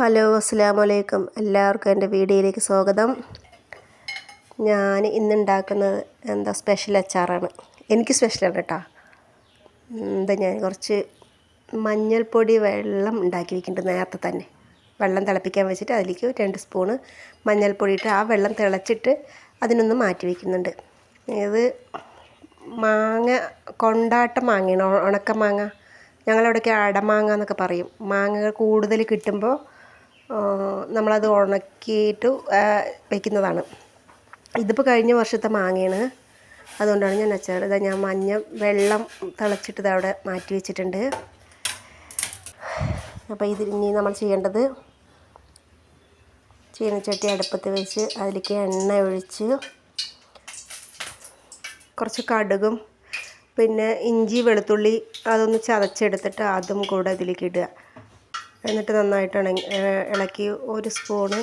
Hello അസ്സാം വലൈക്കും എല്ലാവർക്കും എന്റെ വീഡിയോയിലേക്ക് സ്വാഗതം. ഞാൻ ഇന്ന് ഉണ്ടാക്കുന്നത് എന്താ സ്പെഷ്യൽ അച്ചാറാണ്. എനിക്ക് സ്പെഷ്യലാണ് കേട്ടോ. എന്താ ഞാൻ കുറച്ച് മഞ്ഞൾപ്പൊടി വെള്ളം ഉണ്ടാക്കി വെക്കുന്നുണ്ട് നേരത്തെ തന്നെ. വെള്ളം തിളപ്പിക്കാൻ വെച്ചിട്ട് അതിലേക്ക് രണ്ട് സ്പൂണ് മഞ്ഞൾപ്പൊടി ഇട്ട് ആ വെള്ളം തിളച്ചിട്ട് അതിനൊന്ന് മാറ്റി വയ്ക്കുന്നുണ്ട് ഇത് മാങ്ങ കൊണ്ടാട്ട മാങ്ങയാണ് ഉണക്ക മാങ്ങ. ഞങ്ങളവിടെയൊക്കെ അടമാങ്ങ എന്നൊക്കെ പറയും. മാങ്ങകൾ കൂടുതൽ കിട്ടുമ്പോൾ നമ്മളത് ഉണക്കിയിട്ട് വെക്കുന്നതാണ്. ഇതിപ്പോൾ കഴിഞ്ഞ വർഷത്തെ മാങ്ങയാണ്. അതുകൊണ്ടാണ് ഞാൻ അച്ചാർ ഇതാ ഞാൻ മഞ്ഞ വെള്ളം തിളച്ചിട്ട് അവിടെ മാറ്റി വെച്ചിട്ടുണ്ട്. അപ്പോൾ ഇത് ഇനി നമ്മൾ ചെയ്യേണ്ടത് ചീനച്ചട്ടി അടുപ്പത്ത് വെച്ച് അതിലേക്ക് എണ്ണ ഒഴിച്ച് കുറച്ച് കടുകും പിന്നെ ഇഞ്ചി വെളുത്തുള്ളി അതൊന്ന് ചതച്ചെടുത്തിട്ട് അതും കൂടെ അതിലേക്ക് ഇടുക. എന്നിട്ട് നന്നായിട്ട് ഇളക്കി ഒരു സ്പൂണ്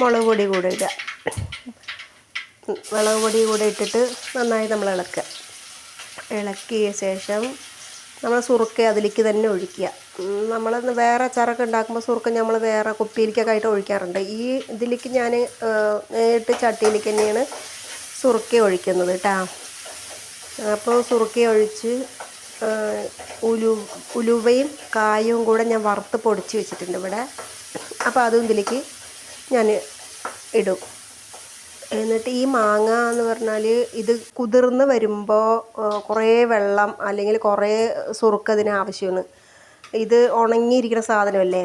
മുളക് പൊടി കൂടെ ഇടുക. മുളക് പൊടി കൂടെ ഇട്ടിട്ട് നന്നായി നമ്മൾ ഇളക്കുക. ഇളക്കിയ ശേഷം നമ്മൾ സുറുക്ക അതിലേക്ക് തന്നെ ഒഴിക്കുക. നമ്മൾ വേറെ അച്ചാറൊക്കെ ഉണ്ടാക്കുമ്പോൾ സുറുക്ക നമ്മൾ വേറെ കുപ്പിയിലേക്കൊക്കെ ആയിട്ട് ഒഴിക്കാറുണ്ട്. ഈ ഇതിലേക്ക് ഞാൻ നേരിട്ട് ചട്ടിയിലേക്ക് തന്നെയാണ് സുറുക്ക ഒഴിക്കുന്നത് കേട്ടോ അപ്പോൾ സുറുക്ക ഒഴിച്ച് ഉലു ഉലുവയും കായും കൂടെ ഞാൻ വറുത്ത് പൊടിച്ച് വെച്ചിട്ടുണ്ട് ഇവിടെ. അപ്പോൾ അതും ഇതിലേക്ക് ഞാൻ ഇടും. എന്നിട്ട് ഈ മാങ്ങ എന്ന് പറഞ്ഞാൽ ഇത് കുതിർന്ന് വരുമ്പോൾ കുറേ വെള്ളം അല്ലെങ്കിൽ കുറേ സുറുക്ക് അതിന് ആവശ്യമാണ്. ഇത് ഉണങ്ങിയിരിക്കുന്ന സാധനമല്ലേ?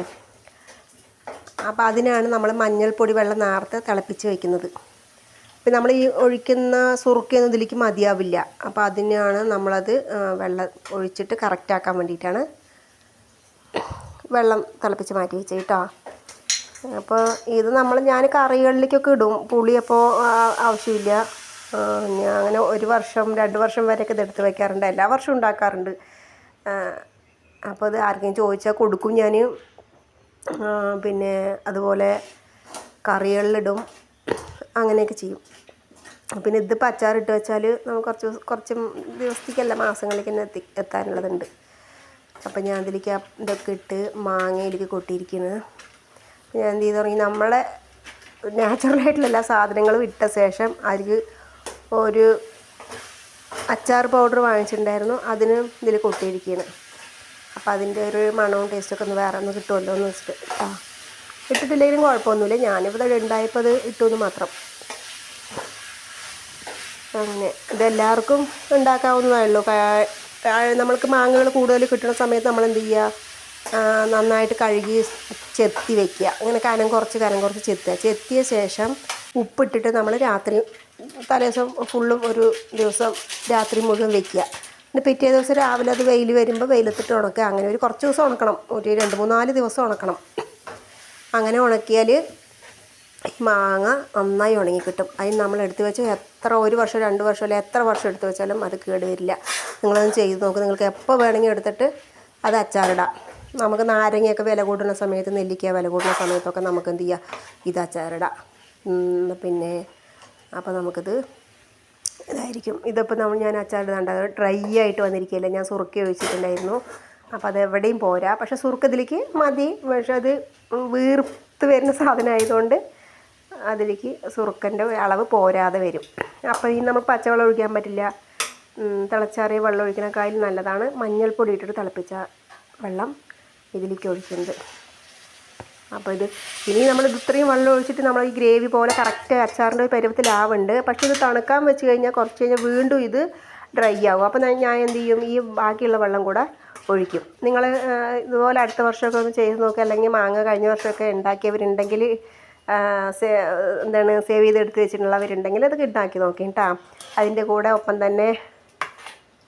അപ്പോൾ അതിനാണ് നമ്മൾ മഞ്ഞൾപ്പൊടി വെള്ളം നേരത്തെ തിളപ്പിച്ച് വയ്ക്കുന്നത് ഇപ്പം നമ്മൾ ഈ ഒഴിക്കുന്ന സുറുക്കൊന്നും ഇതിലേക്ക് മതിയാവില്ല. അപ്പോൾ അതിനാണ് നമ്മളത് വെള്ളം ഒഴിച്ചിട്ട് കറക്റ്റാക്കാൻ വേണ്ടിയിട്ടാണ് വെള്ളം തിളപ്പിച്ച് മാറ്റി വെച്ചത് കേട്ടോ. അപ്പോൾ ഇത് നമ്മൾ ഞാൻ കറികളിലേക്കൊക്കെ ഇടും. പുളി അപ്പോൾ ആവശ്യമില്ല. ഞാൻ അങ്ങനെ ഒരു വർഷം രണ്ട് വർഷം വരെയൊക്കെ ഇത് എടുത്ത് വയ്ക്കാറുണ്ട് എല്ലാ വർഷവും ഉണ്ടാക്കാറുണ്ട്. അപ്പോൾ അത് ആർക്കെങ്കിലും ചോദിച്ചാൽ കൊടുക്കും ഞാൻ. പിന്നെ അതുപോലെ കറികളിലിടും. അങ്ങനെയൊക്കെ ചെയ്യും. പിന്നെ ഇതിപ്പോൾ അച്ചാറിട്ട് വെച്ചാൽ നമുക്ക് കുറച്ച് കുറച്ച് ദിവസത്തേക്കല്ല മാസങ്ങളിലേക്ക് തന്നെ എത്തി എത്താനുള്ളതുണ്ട്. അപ്പം ഞാൻ അതിലേക്ക് ഇതൊക്കെ ഇട്ട് മാങ്ങയിലേക്ക് കൊട്ടിയിരിക്കുന്നത് അപ്പം ഞാൻ എന്ത് ചെയ്തു തുടങ്ങി നമ്മളെ നാച്ചുറലായിട്ടുള്ള എല്ലാ സാധനങ്ങളും ഇട്ട ശേഷം അതിലേക്ക് ഒരു അച്ചാർ പൗഡർ വാങ്ങിച്ചിട്ടുണ്ടായിരുന്നു അതിന് ഇതിൽ കൊട്ടിയിരിക്കുകയാണ് അപ്പോൾ അതിന്റെ ഒരു മണവും ടേസ്റ്റൊക്കെ ഒന്ന് വേറെ ഒന്ന് കിട്ടുമല്ലോ എന്ന് വെച്ചിട്ട്. ആ ഇട്ടിട്ടില്ലെങ്കിലും കുഴപ്പമൊന്നുമില്ല. ഞാനിവിടെ ഉണ്ടായപ്പോൾ അത് ഇട്ടു എന്ന് മാത്രം. അങ്ങനെ. ഇതെല്ലാവർക്കും ഉണ്ടാക്കാവുന്നതേ ഉള്ളൂ നമ്മൾക്ക് മാങ്ങകൾ കൂടുതൽ കിട്ടുന്ന സമയത്ത് നമ്മൾ എന്ത് ചെയ്യുക നന്നായിട്ട് കഴുകി ചെത്തി വെക്കുക. അങ്ങനെ കനം കുറച്ച് കനം കുറച്ച് ചെത്തുക. ചെത്തിയ ശേഷം ഉപ്പിട്ടിട്ട് നമ്മൾ രാത്രി തലേദിവസം ഫുള്ളും ഒരു ദിവസം രാത്രി മുഴുവൻ വെക്കുക. പിന്നെ പിറ്റേ ദിവസം രാവിലെ അത് വെയിൽ വരുമ്പോൾ വെയിലത്തിട്ട് ഉണക്കുക. അങ്ങനെ ഒരു കുറച്ച് ദിവസം ഉണക്കണം. ഒരു രണ്ട് മൂന്നാൽ ദിവസം ഉണക്കണം. അങ്ങനെ ഉണക്കിയാൽ മാങ്ങ നന്നായി ഉണങ്ങി കിട്ടും. അതിന് നമ്മൾ എടുത്തു വെച്ചാൽ എത്ര ഒരു വർഷം രണ്ട് വർഷം അല്ലെങ്കിൽ എത്ര വർഷം എടുത്തു വെച്ചാലും അത് കേടുവരില്ല നിങ്ങളത് ചെയ്ത് നോക്ക്. നിങ്ങൾക്ക് എപ്പോൾ വേണമെങ്കിൽ എടുത്തിട്ട് അത് അച്ചാറിടാം. നമുക്ക് നാരങ്ങയൊക്കെ വില കൂടുന്ന സമയത്ത് നെല്ലിക്ക വില കൂടുന്ന സമയത്തൊക്കെ നമുക്ക് എന്ത് ചെയ്യാം? ഇത് അച്ചാറിടാം. പിന്നെ അപ്പോൾ നമുക്കിത് ഇതായിരിക്കും. ഇതിപ്പോൾ നമ്മൾ ഞാൻ അച്ചാറിടുന്നുണ്ട് അത് ഡ്രൈ ആയിട്ട് വന്നിരിക്കുകയല്ലേ? ഞാൻ സുറുക്കി ഒഴിച്ചിട്ടുണ്ടായിരുന്നു. അപ്പോൾ അത് എവിടെയും പോരാ. പക്ഷേ സുറുക്കതിലേക്ക് മതി. പക്ഷെ അത് വീർത്ത് വരുന്ന സാധനമായതുകൊണ്ട് അതിലേക്ക് സുറുക്കന്റെ അളവ് പോരാതെ വരും. അപ്പോൾ ഈ നമ്മൾ പച്ചവെള്ളം ഒഴിക്കാൻ പറ്റില്ല. തിളച്ചാറിയ വെള്ളം ഒഴിക്കണേക്കാളും നല്ലതാണ്. മഞ്ഞൾപ്പൊടി ഇട്ടിട്ട് തിളപ്പിച്ച വെള്ളം ഇതിലേക്ക് ഒഴിക്കുന്നത് അപ്പോൾ ഇത് ഇനി നമ്മൾ ഇത് ഇത്രയും വെള്ളം ഒഴിച്ചിട്ട് നമ്മൾ ഈ ഗ്രേവി പോലെ കറക്റ്റ് അച്ചാറിന്റെ ഒരു പരുവത്തിലാവുണ്ട് പക്ഷേ ഇത് തണുക്കാൻ വെച്ച് കഴിഞ്ഞാൽ കുറച്ച് കഴിഞ്ഞാൽ വീണ്ടും ഇത് ഡ്രൈ ആവും. അപ്പോൾ ഞാൻ എന്ത് ചെയ്യും? ഈ ബാക്കിയുള്ള വെള്ളം കൂടെ ഒഴിക്കും. നിങ്ങൾ ഇതുപോലെ അടുത്ത വർഷമൊക്കെ ഒന്ന് ചെയ്ത് നോക്കുക. അല്ലെങ്കിൽ മാങ്ങ കഴിഞ്ഞ വർഷമൊക്കെ ഉണ്ടാക്കിയവരുണ്ടെങ്കിൽ എന്താണ് സേവ് ചെയ്തെടുത്ത് വെച്ചിട്ടുള്ളവരുണ്ടെങ്കിൽ അത് കിട്ടാക്കി നോക്കി കേട്ടോ അതിന്റെ കൂടെ ഒപ്പം തന്നെ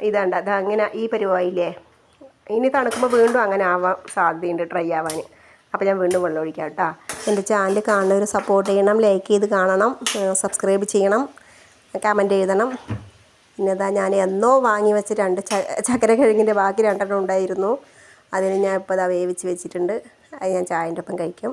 ഇതാണ്ട് അത് അങ്ങനെ ഈ പരിവായില്ലേ ഇനി തണുക്കുമ്പോൾ വീണ്ടും അങ്ങനെ ആവാൻ സാധ്യതയുണ്ട് ട്രൈ ആവാൻ. അപ്പോൾ ഞാൻ വീണ്ടും വെള്ളം ഒഴിക്കാം കേട്ടോ എന്റെ ചാനൽ കാണുന്നവർ സപ്പോർട്ട് ചെയ്യണം ലൈക്ക് ചെയ്ത് കാണണം സബ്സ്ക്രൈബ് ചെയ്യണം കമന്റ് എഴുതണം. പിന്നെ ഇതാ ഞാൻ എന്നോ വാങ്ങി വെച്ച രണ്ട് ചക്കര കിഴങ്ങിന്റെ ബാക്കി രണ്ടെണ്ണം ഉണ്ടായിരുന്നു. അതിന് ഞാൻ ഇപ്പോൾ ഇതാ വേവിച്ച് വെച്ചിട്ടുണ്ട്. അത് ഞാൻ ചായന്റെ ഒപ്പം കഴിക്കും.